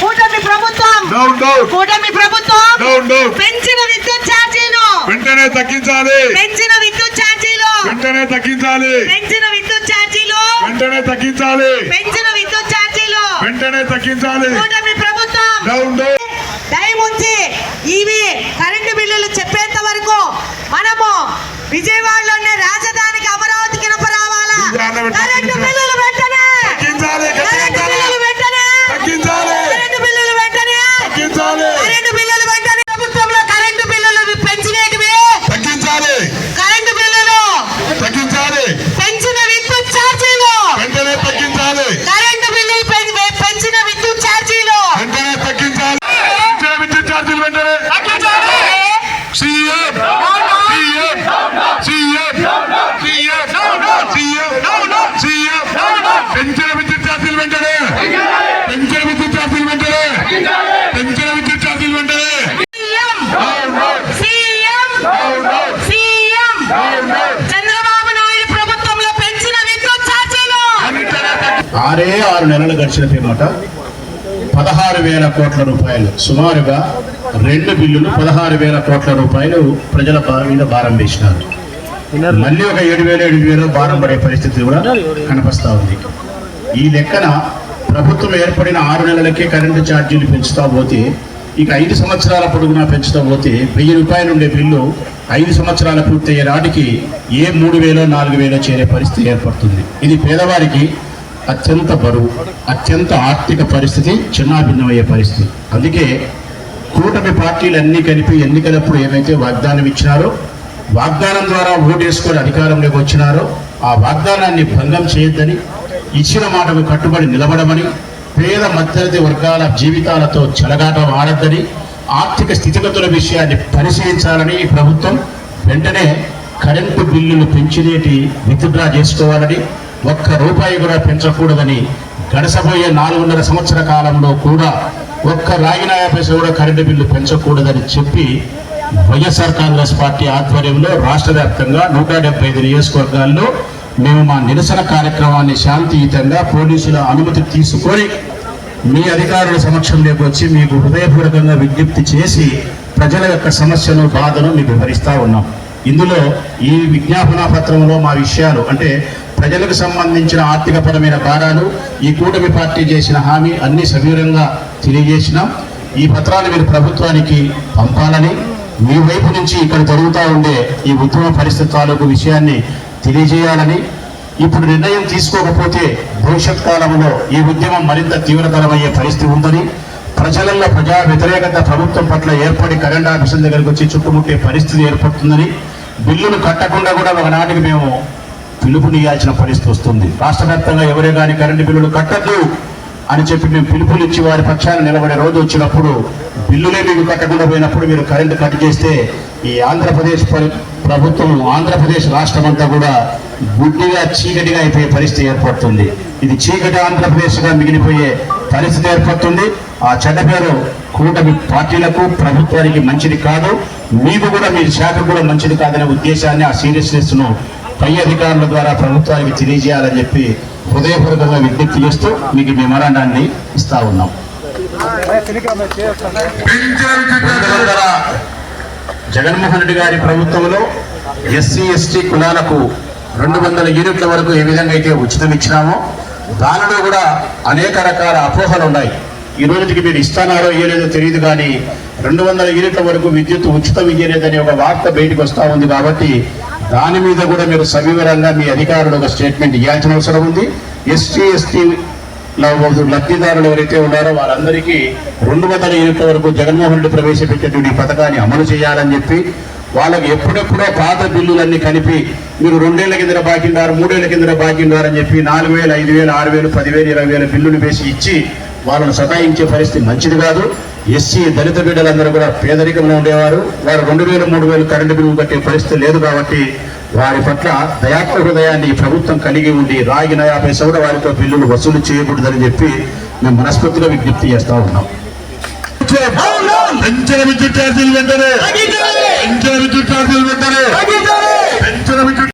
కూటమి ప్రభుత్వం. కూటమి ప్రభుత్వం. పెంచిన విద్యుత్ ఛార్జీలు. వెంటనే తగ్గించాలి. పెంచిన విద్యుత్ ఛార్జీలు. వెంటనే తగ్గించాలి. పెంచిన విద్యుత్ ఛార్జీలు. వెంటనే తగ్గించాలి. పెంచిన విద్యుత్ ఛార్జీలు. వెంటనే తగ్గించాలి. కూటమి ప్రభుత్వం. డౌన్ డౌన్ దయ ఉంచి ఇవి కరెంటు బిల్లులు చెప్పేంత వరకు మనము విజయవాడలోనే రాజధానికి అమరావతికి రావాలా? కరెంటు బిల్లులు ఆరే ఆరు నెలలు గడిచిన పిమ్మట పదహారు వేల కోట్ల రూపాయలు. సుమారుగా రెండు బిల్లులు పదహారు వేల కోట్ల రూపాయలు ప్రజల మీద భారం వేసినారు. మళ్ళీ ఒక ఏడు వేల ఏడు వేల భారం పడే పరిస్థితి కూడా కనిపిస్తా ఉంది. ఈ లెక్కన ప్రభుత్వం ఏర్పడిన ఆరు నెలలకే కరెంటు ఛార్జీలు పెంచుతా పోతే ఇక ఐదు సంవత్సరాల పొడుగునా పెంచుతా పోతే వెయ్యి రూపాయలు ఉండే బిల్లు ఐదు సంవత్సరాల పూర్తయ్యే నాటికి ఏ మూడు వేలో నాలుగు వేలో చేరే పరిస్థితి ఏర్పడుతుంది. ఇది పేదవారికి అత్యంత బరువు అత్యంత ఆర్థిక పరిస్థితి చిన్నాభిన్నమయ్యే పరిస్థితి. అందుకే కూటమి పార్టీలు అన్నీ కలిపి ఎన్నికలప్పుడు ఏమైతే వాగ్దానం ఇచ్చినారో వాగ్దానం ద్వారా ఓటేసుకొని అధికారంలోకి వచ్చినారో ఆ వాగ్దానాన్ని భంగం చేయొద్దని ఇచ్చిన మాటకు కట్టుబడి నిలబడమని పేద మధ్యతరగతి వర్గాల జీవితాలతో చెలగాటం ఆడద్దని ఆర్థిక స్థితిగతుల విషయాన్ని పరిశీలించాలని ఈ ప్రభుత్వం వెంటనే కరెంటు బిల్లులు పెంచినేటి విత్డ్రా చేసుకోవాలని ఒక్క రూపాయి కూడా పెంచకూడదని గడసబోయే నాలుగున్నర సంవత్సర కాలంలో కూడా ఒక్క రాగినాయ పైసలు కూడా కరెంటు బిల్లు పెంచకూడదని చెప్పి వైఎస్ఆర్ కాంగ్రెస్ పార్టీ ఆధ్వర్యంలో రాష్ట్ర వ్యాప్తంగా నూట డెబ్బై ఐదు నియోజకవర్గాల్లో మేము మా నిరసన కార్యక్రమాన్ని శాంతియుతంగా పోలీసుల అనుమతి తీసుకొని మీ అధికారుల సమక్షంలోకి వచ్చి మీకు హృదయపూర్వకంగా విజ్ఞప్తి చేసి ప్రజల యొక్క సమస్యను బాధను మీకు వివరిస్తూ ఉన్నాం. ఇందులో ఈ విజ్ఞాపన పత్రంలో మా విషయాలు అంటే ప్రజలకు సంబంధించిన ఆర్థికపరమైన భారాలు ఈ కూటమి పార్టీ చేసిన హామీ అన్ని సవివరంగా తెలియజేసినాం. ఈ పత్రాలు మీరు ప్రభుత్వానికి పంపాలని మీ వైపు నుంచి ఇక్కడ జరుగుతూ ఉండే ఈ ఉద్యమ పరిస్థితి తాలూకు విషయాన్ని తెలియజేయాలని ఇప్పుడు నిర్ణయం తీసుకోకపోతే భవిష్యత్ కాలంలో ఈ ఉద్యమం మరింత తీవ్రతరమయ్యే పరిస్థితి ఉందని ప్రజలలో ప్రజా వ్యతిరేకత ప్రభుత్వం పట్ల ఏర్పడి కరెంట్ ఆఫీసుల దగ్గరికి వచ్చి చుట్టుముట్టే పరిస్థితి ఏర్పడుతుందని బిల్లులు కట్టకుండా కూడా ఒకనాటికి మేము పిలుపునియాల్సిన పరిస్థితి వస్తుంది. రాష్ట్ర వ్యాప్తంగా ఎవరే కానీ కరెంటు బిల్లులు కట్టద్దు అని చెప్పి మేము పిలుపులు ఇచ్చి వారి పక్షాన్ని నిలబడే రోజు వచ్చినప్పుడు బిల్లులే మీకు కట్టకుండా పోయినప్పుడు మీరు కరెంటు కట్ చేస్తే ఈ ఆంధ్రప్రదేశ్ పరి- ప్రభుత్వం ఆంధ్రప్రదేశ్ రాష్ట్రం అంతా కూడా గుడ్డిగా చీకటిగా అయిపోయే పరిస్థితి ఏర్పడుతుంది. ఇది చీకటి ఆంధ్రప్రదేశ్గా మిగిలిపోయే పరిస్థితి ఏర్పడుతుంది. ఆ చెడ్డ పేరు కూటమి పార్టీలకు ప్రభుత్వానికి మంచిది కాదు. మీకు కూడా మీ శాఖ కూడా మంచిది కాదనే ఉద్దేశాన్ని ఆ సీరియస్నెస్ను పై అధికారుల ద్వారా ప్రభుత్వానికి తెలియజేయాలని చెప్పి హృదయపూర్వకంగా విజ్ఞప్తి చేస్తూ మీకు మెమరాండాన్ని ఇస్తా ఉన్నాం. జగన్మోహన్ రెడ్డి గారి ప్రభుత్వంలో ఎస్సీ ఎస్టీ కులాలకు రెండు వందల యూనిట్ల వరకు ఏ విధంగా అయితే ఉచితం ఇచ్చినామో దానిలో కూడా అనేక రకాల అపోహలు ఉన్నాయి. ఈ రోజుకి మీరు ఇస్తానారో ఇయ్యలేదో తెలియదు కానీ రెండు వందల యూనిట్ల వరకు విద్యుత్ ఉచితం ఇయ్యలేదనే ఒక వార్త బయటకు వస్తూ ఉంది కాబట్టి దాని మీద కూడా మీరు సవివరంగా మీ అధికారులు ఒక స్టేట్మెంట్ ఇవ్వాల్సిన అవసరం ఉంది. ఎస్టీ ఎస్టీ లబ్ధిదారులు ఎవరైతే ఉన్నారో వారందరికీ రెండు వందల యూనిట్ల వరకు జగన్మోహన్ రెడ్డి ప్రవేశపెట్టేటువంటి ఈ పథకాన్ని అమలు చేయాలని చెప్పి వాళ్ళకి ఎప్పుడెప్పుడో పాత బిల్లులన్నీ కలిపి మీరు రెండేళ్ళ కింద బాకిండారు మూడేళ్ళ కింద బాకిండారని చెప్పి నాలుగు వేలు ఐదు వేలు ఆరు వేలు పదివేలు ఇరవై వేల బిల్లులు వేసి ఇచ్చి వాళ్ళను సతాయించే పరిస్థితి మంచిది కాదు. ఎస్సీ దళిత బిడ్డలందరూ కూడా పేదరికంలో ఉండేవారు. వారు రెండు వేలు మూడు వేలు కరెంటు బిల్లులు కట్టే పరిస్థితి లేదు కాబట్టి వారి పట్ల దయాత్మ హృదయాన్ని ప్రభుత్వం కలిగి ఉండి రాగిన యాభై సౌర వారితో బిల్లులు వసూలు చేయకూడదని చెప్పి మేము మనస్ఫూర్తిగా విజ్ఞప్తి చేస్తా ఉన్నాం. పెంచిన విద్యుత్ ఛార్జీలు వెంటనే పెంచిన విద్యుత్ ఛార్జీలు వెంటనే పెంచిన విద్యుత్